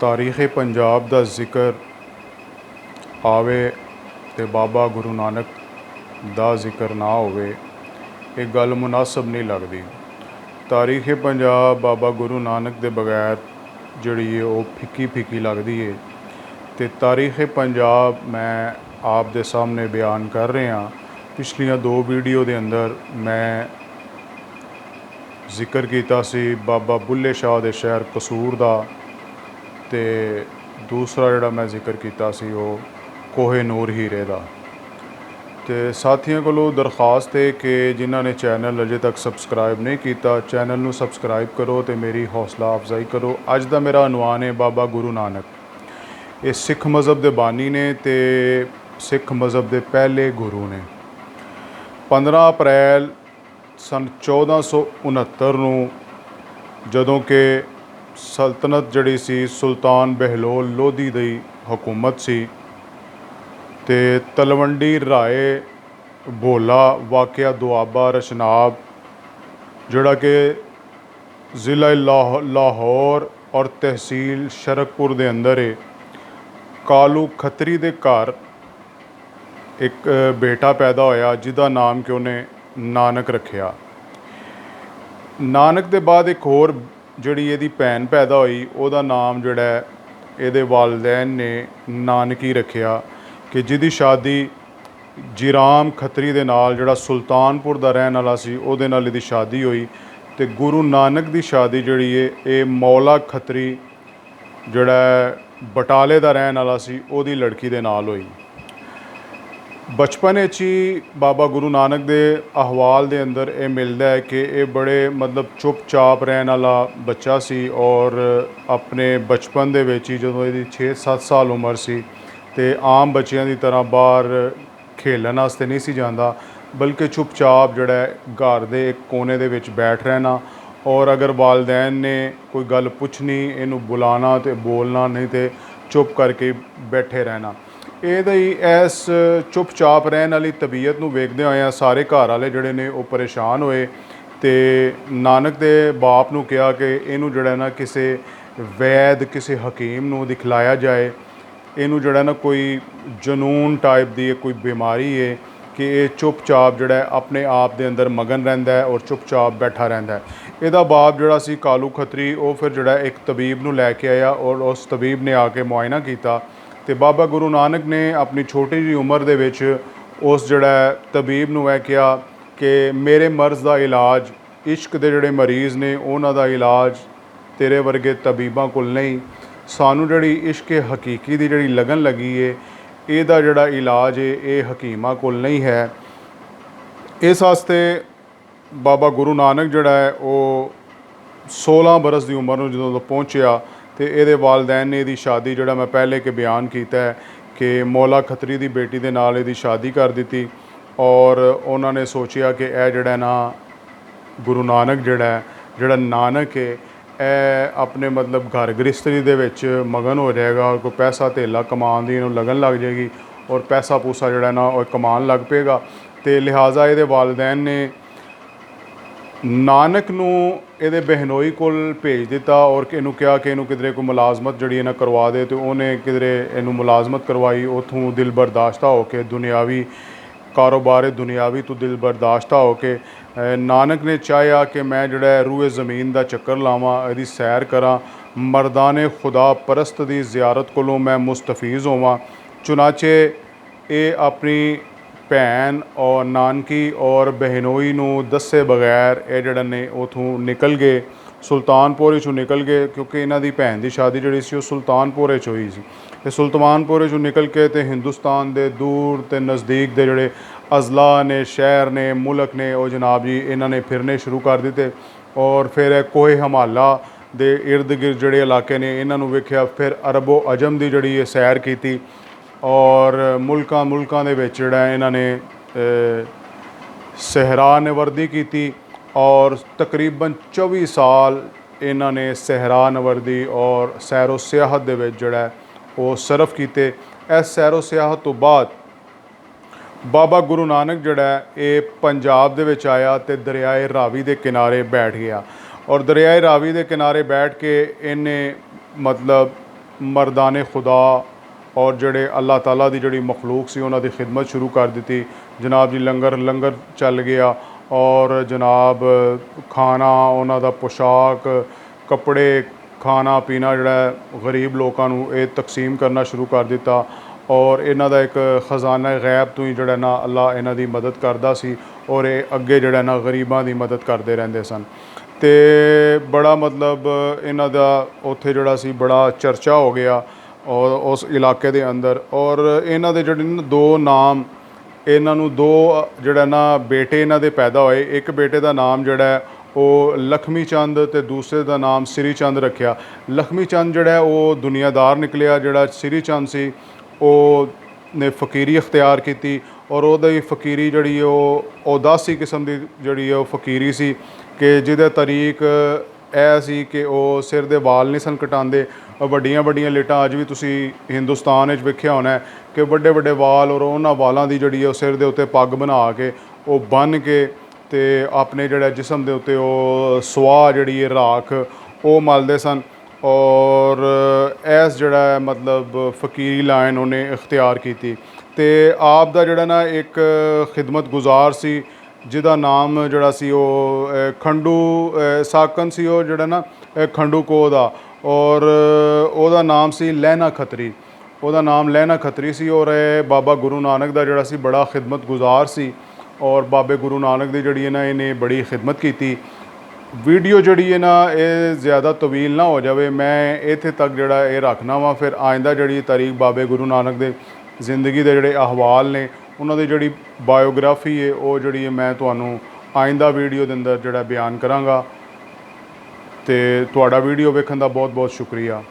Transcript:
ਤਾਰੀਖ ਪੰਜਾਬ ਦਾ ਜ਼ਿਕਰ ਆਵੇ ਤੇ ਬਾਬਾ ਗੁਰੂ ਨਾਨਕ ਦਾ ਜ਼ਿਕਰ ਨਾ ਹੋਵੇ, ਇਹ ਗੱਲ ਮੁਨਾਸਬ ਨਹੀਂ ਲੱਗਦੀ। ਤਾਰੀਖ ਪੰਜਾਬ ਬਾਬਾ ਗੁਰੂ ਨਾਨਕ ਦੇ ਬਗੈਰ ਜਿਹੜੀ ਹੈ ਉਹ ਫਿੱਕੀ ਫਿੱਕੀ ਲੱਗਦੀ ਹੈ ਤੇ ਤਾਰੀਖ ਪੰਜਾਬ ਮੈਂ ਆਪ ਦੇ ਸਾਹਮਣੇ ਬਿਆਨ ਕਰ ਰਿਹਾ। ਪਿਛਲੀਆਂ ਦੋ ਵੀਡੀਓ ਦੇ ਅੰਦਰ ਮੈਂ ਜ਼ਿਕਰ ਕੀਤਾ ਸੀ ਬਾਬਾ ਬੁੱਲੇ ਸ਼ਾਹ ਦੇ ਸ਼ਹਿਰ ਕਸੂਰ ਦਾ ਤੇ ਦੂਸਰਾ ਜਿਹੜਾ ਮੈਂ ਜ਼ਿਕਰ ਕੀਤਾ ਸੀ ਉਹ ਕੋਹੇ ਨੂਰ ਹੀਰੇ ਦਾ। ਤੇ ਸਾਥੀਆਂ ਕੋਲੋਂ ਦਰਖਾਸਤ ਹੈ ਕਿ ਜਿਨ੍ਹਾਂ ਨੇ ਚੈਨਲ ਅਜੇ ਤੱਕ ਸਬਸਕ੍ਰਾਈਬ ਨਹੀਂ ਕੀਤਾ, ਚੈਨਲ ਨੂੰ ਸਬਸਕ੍ਰਾਈਬ ਕਰੋ ਤੇ ਮੇਰੀ ਹੌਸਲਾ ਅਫਜ਼ਾਈ ਕਰੋ। ਅੱਜ ਦਾ ਮੇਰਾ ਅਨੁਮਾਨ ਹੈ ਬਾਬਾ ਗੁਰੂ ਨਾਨਕ। ਇਹ ਸਿੱਖ ਮਜ਼ਹਬ ਦੇ ਬਾਨੀ ਨੇ ਤੇ ਸਿੱਖ ਮਜ਼ਹਬ ਦੇ ਪਹਿਲੇ ਗੁਰੂ ਨੇ। 15 ਅਪ੍ਰੈਲ ਸਨ 1469 ਨੂੰ ਜਦੋਂ ਕਿ ਸਲਤਨਤ ਜਿਹੜੀ ਸੀ, ਸੁਲਤਾਨ ਬਹਿਲੋਲ ਲੋਧੀ ਦੀ ਹਕੂਮਤ ਸੀ ਤੇ ਤਲਵੰਡੀ ਰਾਏ ਭੋਲਾ ਵਾਕਿਆ ਦੁਆਬਾ ਰਸ਼ਨਾਬ, ਜਿਹੜਾ ਕਿ ਜ਼ਿਲ੍ਹਾ ਲਾਹੌ- ਲਾਹੌਰ ਔਰ ਤਹਿਸੀਲ ਸ਼ਰਕਪੁਰ ਦੇ ਅੰਦਰ ਹੈ ਕਾਲੂ ਖੱਤਰੀ ਦੇ ਘਰ ਇੱਕ ਬੇਟਾ ਪੈਦਾ ਹੋਇਆ, ਜਿਹਦਾ ਨਾਮ ਕਿ ਉਹਨੇ ਨਾਨਕ ਰੱਖਿਆ। ਨਾਨਕ ਦੇ ਬਾਅਦ ਇੱਕ ਹੋਰ ਜਿਹੜੀ ਇਹਦੀ ਭੈਣ ਪੈਦਾ ਹੋਈ, ਉਹਦਾ ਨਾਮ ਜਿਹੜਾ ਇਹਦੇ ਵਾਲਿਦੈਨ ਨੇ ਨਾਨਕੀ ਰੱਖਿਆ ਕਿ ਜਿਹਦੀ ਸ਼ਾਦੀ ਜਿਰਾਮ ਖੱਤਰੀ ਦੇ ਨਾਲ ਜਿਹੜਾ ਸੁਲਤਾਨਪੁਰ ਦਾ ਰਹਿਣ ਵਾਲਾ ਸੀ, ਉਹਦੇ ਨਾਲ ਇਹਦੀ ਸ਼ਾਦੀ ਹੋਈ ਤੇ ਗੁਰੂ ਨਾਨਕ ਦੀ ਸ਼ਾਦੀ ਜਿਹੜੀ ਹੈ ਇਹ ਮੌਲਾ ਖੱਤਰੀ ਜਿਹੜਾ ਬਟਾਲੇ ਦਾ ਰਹਿਣ ਵਾਲਾ ਸੀ, ਉਹਦੀ ਲੜਕੀ ਦੇ ਨਾਲ ਹੋਈ। ਬਚਪਨ ਵਿੱਚ ਹੀ ਬਾਬਾ ਗੁਰੂ ਨਾਨਕ ਦੇ ਅਹਵਾਲ ਦੇ ਅੰਦਰ ਇਹ ਮਿਲਦਾ ਹੈ ਕਿ ਇਹ ਬੜੇ ਮਤਲਬ ਚੁੱਪਚਾਪ ਰਹਿਣ ਵਾਲਾ ਬੱਚਾ ਸੀ ਔਰ ਆਪਣੇ ਬਚਪਨ ਦੇ ਵਿੱਚ ਹੀ ਜਦੋਂ ਇਹਦੀ 6-7 ਸਾਲ ਉਮਰ ਸੀ ਤੇ ਆਮ ਬੱਚਿਆਂ ਦੀ ਤਰ੍ਹਾਂ ਬਾਹਰ ਖੇਲਣ ਵਾਸਤੇ ਨਹੀਂ ਸੀ ਜਾਂਦਾ, ਬਲਕਿ ਚੁੱਪਚਾਪ ਜਿਹੜਾ ਘਰ ਦੇ ਇੱਕ ਕੋਨੇ ਦੇ ਵਿੱਚ ਬੈਠ ਰਹਿਣਾ ਔਰ ਅਗਰ ਵਾਲਦੈਨ ਨੇ ਕੋਈ ਗੱਲ ਪੁੱਛਣੀ, ਇਹਨੂੰ ਬੁਲਾਣਾ ਤੇ ਬੋਲਣਾ ਨਹੀਂ ਤੇ ਚੁੱਪ ਕਰਕੇ ਬੈਠੇ ਰਹਿਣਾ। ਇਹਦੀ ਹੀ ਇਸ ਚੁੱਪਚਾਪ ਰਹਿਣ ਵਾਲੀ ਤਬੀਅਤ ਨੂੰ ਵੇਖਦੇ ਹੋਏ ਸਾਰੇ ਘਰ ਵਾਲੇ ਜਿਹੜੇ ਨੇ ਉਹ ਪਰੇਸ਼ਾਨ ਹੋਏ ਤੇ ਨਾਨਕ ਦੇ ਬਾਪ ਨੂੰ ਕਿਹਾ ਕਿ ਇਹਨੂੰ ਜਿਹੜਾ ਨਾ ਕਿਸੇ ਵੈਦ, ਕਿਸੇ ਹਕੀਮ ਨੂੰ ਦਿਖਲਾਇਆ ਜਾਏ। ਇਹਨੂੰ ਜਿਹੜਾ ਨਾ ਕੋਈ ਜਨੂਨ ਟਾਈਪ ਦੀ ਕੋਈ ਬਿਮਾਰੀ ਹੈ ਕਿ ਇਹ ਚੁੱਪਚਾਪ ਜਿਹੜਾ ਆਪਣੇ ਆਪ ਦੇ ਅੰਦਰ ਮਗਨ ਰਹਿੰਦਾ ਹੈ ਔਰ ਚੁੱਪਚਾਪ ਬੈਠਾ ਰਹਿੰਦਾ ਹੈ। ਇਹਦਾ ਬਾਪ ਜਿਹੜਾ ਸੀ ਕਾਲੂ ਖੱਤਰੀ, ਉਹ ਫਿਰ ਜਿਹੜਾ ਇੱਕ ਤਬੀਬ ਨੂੰ ਲੈ ਕੇ ਆਇਆ ਔਰ ਉਸ ਤਬੀਬ ਨੇ ਆ ਕੇ ਮੁਆਇਨਾ ਕੀਤਾ। ਤੇ ਬਾਬਾ ਗੁਰੂ ਨਾਨਕ ਨੇ ਆਪਣੀ ਛੋਟੀ ਜਿਹੀ ਉਮਰ ਦੇ ਵਿੱਚ ਉਸ ਜਿਹੜਾ ਤਬੀਬ ਨੂੰ ਇਹ ਕਿਹਾ ਕਿ ਮੇਰੇ ਮਰਜ਼ ਦਾ ਇਲਾਜ, ਇਸ਼ਕ ਦੇ ਜਿਹੜੇ ਮਰੀਜ਼ ਨੇ ਉਹਨਾਂ ਦਾ ਇਲਾਜ ਤੇਰੇ ਵਰਗੇ ਤਬੀਬਾਂ ਕੋਲ ਨਹੀਂ। ਸਾਨੂੰ ਜਿਹੜੀ ਇਸ਼ਕ ਹਕੀਕੀ ਦੀ ਜਿਹੜੀ ਲਗਨ ਲੱਗੀ ਏ, ਇਹਦਾ ਜਿਹੜਾ ਇਲਾਜ ਏ, ਇਹ ਹਕੀਮਾਂ ਕੋਲ ਨਹੀਂ ਹੈ। ਇਸ ਵਾਸਤੇ ਬਾਬਾ ਗੁਰੂ ਨਾਨਕ ਜਿਹੜਾ ਹੈ ਉਹ 16 ਬਰਸ ਦੀ ਉਮਰ ਨੂੰ ਜਦੋਂ ਪਹੁੰਚਿਆ ਤੇ ਇਹਦੇ ਵਾਲਿਦੈਨ ਨੇ ਇਹਦੀ ਸ਼ਾਦੀ, ਜਿਹੜਾ ਮੈਂ ਪਹਿਲੇ ਕਿ ਬਿਆਨ ਕੀਤਾ ਹੈ ਕਿ ਮੌਲਾ ਖੱਤਰੀ ਦੀ ਬੇਟੀ ਦੇ ਨਾਲ ਇਹਦੀ ਸ਼ਾਦੀ ਕਰ ਦਿੱਤੀ ਔਰ ਉਹਨਾਂ ਨੇ ਸੋਚਿਆ ਕਿ ਇਹ ਜਿਹੜਾ ਨਾ ਗੁਰੂ ਨਾਨਕ ਜਿਹੜਾ ਜਿਹੜਾ ਨਾਨਕ ਹੈ, ਇਹ ਆਪਣੇ ਮਤਲਬ ਘਰ ਗ੍ਰਸਤੀ ਦੇ ਵਿੱਚ ਮਗਨ ਹੋ ਜਾਏਗਾ ਔਰ ਕੋਈ ਪੈਸਾ ਧੇਲਾ ਕਮਾਉਣ ਦੀ ਇਹਨੂੰ ਲਗਨ ਲੱਗ ਜਾਏਗੀ ਔਰ ਪੈਸਾ ਪੂਸਾ ਜਿਹੜਾ ਨਾ ਉਹ ਕਮਾਉਣ ਲੱਗ ਪਏਗਾ ਤੇ ਲਿਹਾਜ਼ਾ ਇਹਦੇ ਵਾਲਿਦੈਨ ਨੇ ਨਾਨਕ ਨੂੰ ਇਹਦੇ ਬਹਿਨੋਈ ਕੋਲ ਭੇਜ ਦਿੱਤਾ ਔਰ ਕਿ ਇਹਨੂੰ ਕਿਹਾ ਕਿ ਇਹਨੂੰ ਕਿਧਰੇ ਕੋਈ ਮੁਲਾਜ਼ਮਤ ਜਿਹੜੀ ਇਹਨਾਂ ਕਰਵਾ ਦੇ ਤੇ ਉਹਨੇ ਕਿਧਰੇ ਇਹਨੂੰ ਮੁਲਾਜ਼ਮਤ ਕਰਵਾਈ, ਉਥੋਂ ਦਿਲ ਬਰਦਾਸ਼ਤਾ ਹੋ ਕੇ ਦੁਨਿਆਵੀ ਕਾਰੋਬਾਰ ਦੁਨਿਆਵੀ ਤੋਂ ਦਿਲ ਬਰਦਾਸ਼ਤਾ ਹੋ ਕੇ ਨਾਨਕ ਨੇ ਚਾਹਿਆ ਕਿ ਮੈਂ ਜਿਹੜਾ ਹੈ ਜ਼ਮੀਨ ਦਾ ਚੱਕਰ ਲਾਵਾਂ, ਇਹਦੀ ਸੈਰ ਕਰਾਂ, ਮਰਦਾਨੇ ਖੁਦਾ ਪਰਸਤ ਦੀ ਜ਼ਿਆਰਤ ਕੋਲੋਂ ਮੈਂ ਮੁਸਤਫੀਜ਼ ਹੋਵਾਂ, ਚੁਨਾਚੇ ਇਹ ਆਪਣੀ ਭੈਣ ਔਰ ਨਾਨਕੀ ਔਰ ਬਹਿਨੋਈ ਨੂੰ ਦੱਸੇ ਬਗੈਰ ਇਹ ਜਿਹੜਾ ਨੇ ਉਥੋਂ ਨਿਕਲ ਗਏ, ਸੁਲਤਾਨਪੁਰ ਵਿੱਚੋਂ ਨਿਕਲ ਗਏ ਕਿਉਂਕਿ ਇਹਨਾਂ ਦੀ ਭੈਣ ਦੀ ਸ਼ਾਦੀ ਜਿਹੜੀ ਸੀ ਉਹ ਸੁਲਤਾਨਪੁਰ ਵਿੱਚ ਹੋਈ ਸੀ। ਤੇ ਸੁਲਤਾਨਪੁਰ ਵਿੱਚੋਂ ਨਿਕਲ ਕੇ ਤੇ ਹਿੰਦੁਸਤਾਨ ਦੇ ਦੂਰ ਤੇ ਨਜ਼ਦੀਕ ਦੇ ਜਿਹੜੇ ਅਜ਼ਲਾ ਨੇ, ਸ਼ਹਿਰ ਨੇ, ਮੁਲਕ ਨੇ, ਉਹ ਜਨਾਬ ਜੀ ਇਹਨਾਂ ਨੇ ਫਿਰਨੇ ਸ਼ੁਰੂ ਕਰ ਦਿੱਤੇ ਔਰ ਫਿਰ ਇਹ ਕੋਹੇ ਹਮਾਲਾ ਦੇ ਇਰਦ ਗਿਰਦ ਜਿਹੜੇ ਇਲਾਕੇ ਨੇ ਇਹਨਾਂ ਨੂੰ ਵੇਖਿਆ, ਫਿਰ ਅਰਬੋ ਅਜਮ ਦੀ ਜਿਹੜੀ ਇਹ ਸੈਰ ਕੀਤੀ ਔਰ ਮੁਲਕਾਂ ਮੁਲਕਾਂ ਦੇ ਵਿੱਚ ਜਿਹੜਾ ਇਹਨਾਂ ਨੇ ਅ, ਸਹਿਰਾ ਨਵਰਦੀ ਕੀਤੀ ਔਰ ਤਕਰੀਬਨ 24 ਸਾਲ ਇਹਨਾਂ ਨੇ ਸਹਿਰਾ ਨਵਰਦੀ ਔਰ ਸੈਰੋ ਸਿਆਹਤ ਦੇ ਵਿੱਚ ਜਿਹੜਾ ਉਹ ਸਰਫ ਕੀਤੇ। ਇਸ ਸੈਰੋ ਸਿਆਹਤ ਤੋਂ ਬਾਅਦ ਬਾਬਾ ਗੁਰੂ ਨਾਨਕ ਜਿਹੜਾ ਇਹ ਪੰਜਾਬ ਦੇ ਵਿੱਚ ਆਇਆ ਤੇ ਦਰਿਆਏ ਰਾਵੀ ਦੇ ਕਿਨਾਰੇ ਬੈਠ ਗਿਆ ਔਰ ਦਰਿਆਏ ਰਾਵੀ ਦੇ ਕਿਨਾਰੇ ਬੈਠ ਕੇ ਇਹਨੇ ਮਤਲਬ ਮਰਦਾਨੇ ਖੁਦਾ ਔਰ ਜਿਹੜੇ ਅੱਲਾਹ ਤਾਲਾ ਦੀ ਜਿਹੜੀ ਮਖਲੂਕ ਸੀ, ਉਹਨਾਂ ਦੀ ਖਿਦਮਤ ਸ਼ੁਰੂ ਕਰ ਦਿੱਤੀ। ਜਨਾਬ ਜੀ, ਲੰਗਰ ਲੰਗਰ ਚੱਲ ਗਿਆ ਔਰ ਜਨਾਬ ਖਾਣਾ, ਉਹਨਾਂ ਦਾ ਪੋਸ਼ਾਕ, ਕੱਪੜੇ, ਖਾਣਾ, ਪੀਣਾ ਜਿਹੜਾ ਗਰੀਬ ਲੋਕਾਂ ਨੂੰ ਇਹ ਤਕਸੀਮ ਕਰਨਾ ਸ਼ੁਰੂ ਕਰ ਦਿੱਤਾ। ਔਰ ਇਹਨਾਂ ਦਾ ਇੱਕ ਖਜ਼ਾਨਾ ਗੈਬ ਤੋਂ ਹੀ ਜਿਹੜਾ ਨਾ ਅੱਲਾ ਇਹਨਾਂ ਦੀ ਮਦਦ ਕਰਦਾ ਸੀ ਔਰ ਇਹ ਅੱਗੇ ਜਿਹੜਾ ਨਾ ਗਰੀਬਾਂ ਦੀ ਮਦਦ ਕਰਦੇ ਰਹਿੰਦੇ ਸਨ। ਤੇ ਬੜਾ ਮਤਲਬ ਇਹਨਾਂ ਦਾ ਉੱਥੇ ਜਿਹੜਾ ਸੀ, ਬੜਾ ਚਰਚਾ ਹੋ ਗਿਆ। ਔਰ ਉਸ ਇਲਾਕੇ ਦੇ ਅੰਦਰ ਔਰ ਇਹਨਾਂ ਦੇ ਜਿਹੜੇ ਨਾ ਦੋ ਨਾਮ, ਇਹਨਾਂ ਨੂੰ ਦੋ, ਜਿਹੜਾ ਨਾ ਬੇਟੇ ਇਹਨਾਂ ਦੇ ਪੈਦਾ ਹੋਏ। ਇੱਕ ਬੇਟੇ ਦਾ ਨਾਮ ਜਿਹੜਾ ਉਹ ਲਖਮੀ ਚੰਦ ਤੇ ਦੂਸਰੇ ਦਾ ਨਾਮ ਸ੍ਰੀ ਚੰਦ ਰੱਖਿਆ। ਲਖਮੀ ਚੰਦ ਜਿਹੜਾ ਉਹ ਦੁਨੀਆਦਾਰ ਨਿਕਲਿਆ, ਜਿਹੜਾ ਸ੍ਰੀ ਚੰਦ ਸੀ, ਉਹ ਨੇ ਫਕੀਰੀ ਇਖਤਿਆਰ ਕੀਤੀ ਔਰ ਉਹਦੀ ਫਕੀਰੀ ਜਿਹੜੀ ਉਹ ਉਦਾਸੀ ਕਿਸਮ ਦੀ ਜਿਹੜੀ ਉਹ ਫਕੀਰੀ ਸੀ ਕਿ ਜਿਹਦੇ ਤਰੀਕ ਇਹ ਸੀ ਕਿ ਉਹ ਸਿਰ ਦੇ ਵਾਲ ਨਹੀਂ ਸਨ ਕਟਾਉਂਦੇ। ਵੱਡੀਆਂ ਵੱਡੀਆਂ ਲੇਟਾਂ ਅੱਜ ਵੀ ਤੁਸੀਂ ਹਿੰਦੁਸਤਾਨ ਵਿੱਚ ਵੇਖਿਆ ਹੋਣਾ ਕਿ ਵੱਡੇ ਵੱਡੇ ਵਾਲ ਔਰ ਉਹਨਾਂ ਵਾਲਾਂ ਦੀ ਜਿਹੜੀ ਉਹ ਸਿਰ ਦੇ ਉੱਤੇ ਪੱਗ ਬਣਾ ਕੇ ਉਹ ਬੰਨ ਕੇ ਤੇ ਆਪਣੇ ਜਿਹੜਾ ਜਿਸਮ ਦੇ ਉੱਤੇ ਉਹ ਸਵਾਹ ਜਿਹੜੀ ਹੈ ਰਾਖ ਉਹ ਮਲਦੇ ਸਨ। ਔਰ ਐਸ ਜਿਹੜਾ ਮਤਲਬ ਫਕੀਰੀ ਲਾਈਨ ਉਹਨੇ ਇਖਤਿਆਰ ਕੀਤੀ। ਤੇ ਆਪ ਦਾ ਜਿਹੜਾ ਨਾ ਇੱਕ ਖਿਦਮਤ ਗੁਜ਼ਾਰ ਸੀ ਜਿਹਦਾ ਨਾਮ ਜਿਹੜਾ ਸੀ ਉਹ ਖੰਡੂ ਅ, ਸਾਕਨ ਸੀ ਉਹ ਜਿਹੜਾ ਨਾ ਖੰਡੂ ਕੋ ਦਾ। ਔਰ ਉਹਦਾ ਨਾਮ ਸੀ ਲਹਿਣਾ ਖੱਤਰੀ। ਉਹਦਾ ਨਾਮ ਲਹਿਣਾ ਖੱਤਰੀ ਸੀ ਔਰ ਇਹ ਬਾਬਾ ਗੁਰੂ ਨਾਨਕ ਦਾ ਜਿਹੜਾ ਸੀ ਬੜਾ ਖਿਦਮਤ ਗੁਜ਼ਾਰ ਸੀ ਔਰ ਬਾਬੇ ਗੁਰੂ ਨਾਨਕ ਦੀ ਜਿਹੜੀ ਹੈ ਨਾ ਇਹਨੇ ਬੜੀ ਖਿਦਮਤ ਕੀਤੀ। ਵੀਡੀਓ ਜਿਹੜੀ ਹੈ ਨਾ ਇਹ ਜ਼ਿਆਦਾ ਤਵੀਲ ਨਾ ਹੋ ਜਾਵੇ, ਮੈਂ ਇੱਥੇ ਤੱਕ ਜਿਹੜਾ ਇਹ ਰੱਖਣਾ ਵਾ, ਫਿਰ ਆਇੰਦਾ ਜਿਹੜੀ ਤਾਰੀਖ ਬਾਬੇ ਗੁਰੂ ਨਾਨਕ ਦੇ ਜ਼ਿੰਦਗੀ ਦੇ ਜਿਹੜੇ ਅਹਵਾਲ ਨੇ, ਉਹਨਾਂ ਦੀ ਜਿਹੜੀ ਬਾਇਓਗ੍ਰਾਫੀ ਹੈ ਉਹ ਜਿਹੜੀ ਹੈ ਮੈਂ ਤੁਹਾਨੂੰ ਆਇੰਦਾ ਵੀਡੀਓ ਦੇ ਅੰਦਰ ਜਿਹੜਾ ਬਿਆਨ ਕਰਾਂਗਾ। ਤੇ ਤੁਹਾਡਾ ਵੀਡੀਓ ਵੇਖਣ ਦਾ ਬਹੁਤ ਬਹੁਤ ਸ਼ੁਕਰੀਆ।